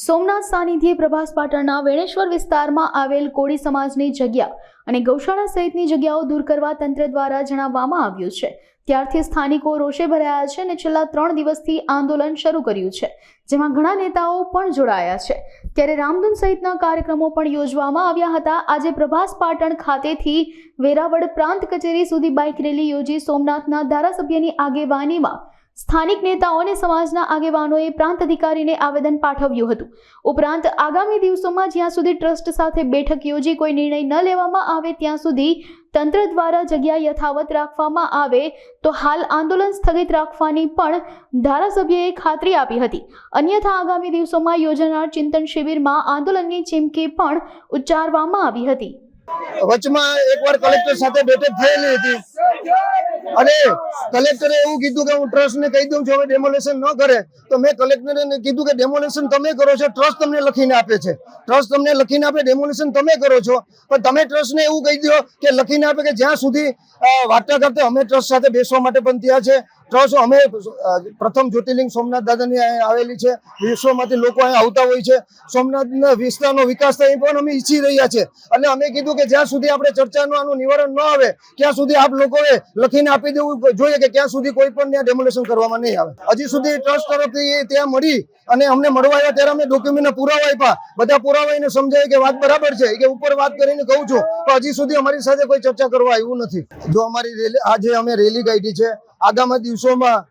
સોમનાથ સાનિધ્યે પ્રભાસ પાટણના વેણેશ્વર વિસ્તારમાં આવેલ કોળી સમાજની જગ્યા અને ગૌશાળા સહિતની જગ્યાઓ દૂર કરવા તંત્ર દ્વારા જણાવવામાં આવ્યું છે. ત્યારથી સ્થાનિકો રોષે ભરાયા છે અને છેલ્લા ત્રણ દિવસથી આંદોલન શરૂ કર્યું છે, જેમાં ઘણા નેતાઓ પણ જોડાયા છે. ત્યારે રામધૂન સહિતના કાર્યક્રમો પણ યોજવામાં આવ્યા હતા. આજે પ્રભાસ પાટણ ખાતેથી વેરાવળ પ્રાંત કચેરી સુધી બાઇક રેલી યોજી સોમનાથના ધારાસભ્યની આગેવાનીમાં સ્થાનિક નેતાઓ અને સમાજના આગેવાનોએ પ્રાંત અધિકારીને આવેદન પાઠવ્યું હતું. ઉપરાંત, આગામી દિવસોમાં જ્યાં સુધી ટ્રસ્ટ સાથે બેઠક યોજી કોઈ નિર્ણય ન લેવામાં આવે, ત્યાં સુધી તંત્ર દ્વારા જગ્યા યથાવત રાખવામાં આવે, તો હાલ આંદોલન સ્થગિત રાખવાની પણ ધારાસભ્યએ ખાતરી આપી હતી. અન્યથા, આગામી દિવસોમાં યોજાનાર ચિંતન શિબિરમાં આંદોલનની ચીમકી પણ ઉચ્ચારવામાં આવી હતી. વચમાં એકવાર કલેક્ટર સાથે બેઠક થયેલી હતી. અને કલેક્ટરે એવું કીધું કે હું ટ્રસ્ટને કહી દઉં છું હવે ડેમોલેશન ન કરે. તો મેં કલેક્ટરને કીધું કે ડેમોલેશન તમે કરો છો ટ્રસ્ટ તમને લખીને આપે છે. ટ્રસ્ટ તમને લખીને આપે ડેમોલેશન તમે કરો છો. પણ તમે ટ્રસ્ટને એવું કહી દો કે લખીને આપે કે જ્યાં સુધી અ, કરતા અમે ટ્રસ્ટ સાથે બેસવા માટે પણ ત્યાં છે ટ્રસ્ટ અમે પ્રથમ જ્યોતિર્લિંગ સોમનાથ દાદાની આવેલી છે. વિશ્વમાંથી લોકો અહીંયા આવતા હોય છે. સોમનાથના વિસ્તારનો વિકાસ થાય પણ અમે ઈચ્છી રહ્યા છે. અને અમે કીધું કે જ્યાં સુધી આપણે ચર્ચાનું આનું નિવારણ ન આવે, ત્યાં સુધી આપ લોકોએ લખીને આપી દેવું જોઈએ કે ક્યાં સુધી કોઈ પણ ત્યાં ડેમોલેશન કરવામાં નહીં આવે. હજી સુધી ટ્રસ્ટ તરફથી ત્યાં મળી અને અમને મળવા આવ્યા ત્યારે અમે ડોક્યુમેન્ટ પુરાવા આપ્યા. બધા પુરાવા સમજાય કે વાત બરાબર છે. કે ઉપર વાત કરીને કહું છું. તો હજી સુધી અમારી સાથે કોઈ ચર્ચા કરવા આવ્યું નથી. જો અમારી રેલી આજે અમે રેલી કાઢી છે આગામી દિવસોમાં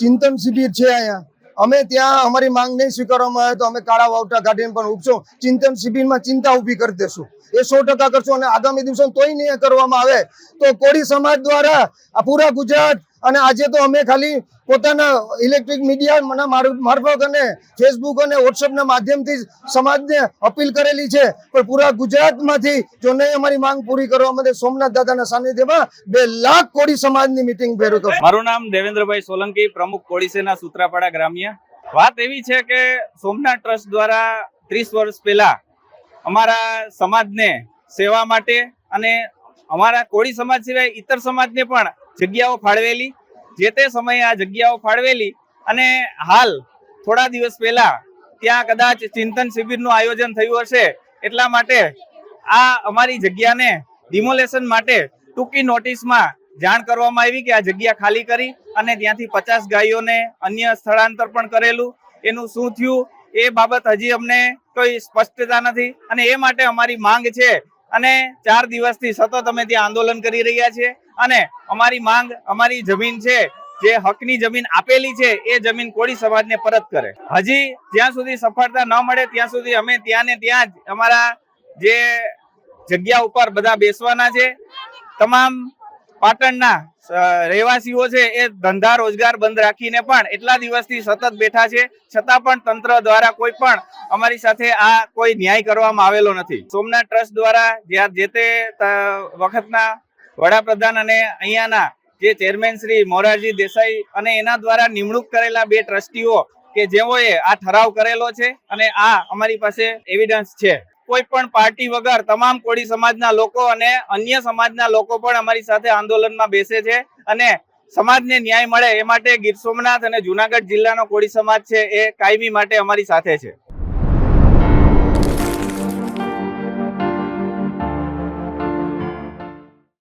ચિંતન શિબિર છે અહીંયા. અમે ત્યાં અમારી માંગ નહીં સ્વીકારવામાં આવે તો અમે કાળા વાવટા કાઢીને પણ ઉપશું ચિંતન શિબિરમાં ચિંતા ઊભી કરી દેશું. એ સો ટકા કરશું અને આગામી દિવસો તોય નહીં કરવામાં આવે તો કોળી સમાજ દ્વારા આ પૂરા ગુજરાત અને આજે તો અમે ખાલી પોતાના ઇલેક્ટ્રિક મીડિયા મારફત અને ફેસબુક અને વોટ્સઅપના માધ્યમથી સમાજને અપીલ કરેલી છે પણ પૂરા ગુજરાતમાંથી જો નહીં અમારી માંગ પૂરી કરવા માટે સોમનાથ દાદાના સાનિધ્યમાં બે લાખ કોળી સમાજની મિટિંગ ભેરું કરો મારું નામ દેવેન્દ્રભાઈ સોલંકી, પ્રમુખ કોડીસેના સૂત્રાપાડા ગ્રામ્ય. વાત એવી છે કે સોમનાથ ટ્રસ્ટ દ્વારા ત્રીસ વર્ષ પહેલા અમારા સમાજને સેવા માટે અને અમારા કોળી સમાજ સિવાય ઇતર સમાજને પણ જગ્યાઓ ફાળવેલી, જે તે સમયે આ જગ્યાઓ ફાળવેલી અને હાલ થોડા દિવસ પહેલા ત્યાં કદાચ ચિંતન શિબિરનું આયોજન થયું હશે, એટલા માટે આ અમારી જગ્યાને ડિમોલેશન માટે ટૂંકી નોટિસમાં જાણ કરવામાં આવી કે આ જગ્યા ખાલી કરી અને ત્યાંથી પચાસ ગાયોને અન્ય સ્થળાંતર પણ કરેલું. એનું શું થયું? એ બાબત હજી અમને કોઈ સ્પષ્ટતા નથી અને એ માટે અમારી માંગ છે અને ચાર દિવસથી સતત અમે ત્યાં આંદોલન કરી રહ્યા છીએ. અને અમારી માંગ, અમારી જમીન છે, જે હકની જમીન આપેલી છે, એ જમીન કોળી સમાજને પરત કરે. હજી જ્યાં સુધી સફળતા ન મળે, ત્યાં સુધી અમે ત્યાં ને ત્યાં જ અમારા જે જગ્યા ઉપર બધા બેસવાના છે. તમામ પાટણના રહેવાસીઓ છે એ ધંધા રોજગાર બંધ રાખીને પણ એટલા દિવસથી સતત બેઠા છે. છતાં પણ તંત્ર દ્વારા કોઈ પણ અમારી સાથે આ કોઈ ન્યાય કરવામાં આવેલો નથી. સોમનાથ ટ્રસ્ટ દ્વારા જ્યાં જે તે વખતના વડાપ્રધાન અને અહીંયાના જે ચેરમેન શ્રી મોરારજી દેસાઈ અને એના દ્વારા નિમણૂક કરેલા બે ટ્રસ્ટીઓ કે જેઓએ આ ઠરાવ કરેલો છે અને આ અમારી પાસે એવિડન્સ છે. કોઈ પણ પાર્ટી વગર તમામ કોળી સમાજના લોકો અને અન્ય સમાજના લોકો પણ અમારી સાથે આંદોલનમાં બેસે છે અને સમાજને ન્યાય મળે એ માટે ગીર સોમનાથ અને જુનાગઢ જિલ્લાનો કોળી સમાજ છે એ કાયમી માટે અમારી સાથે છે.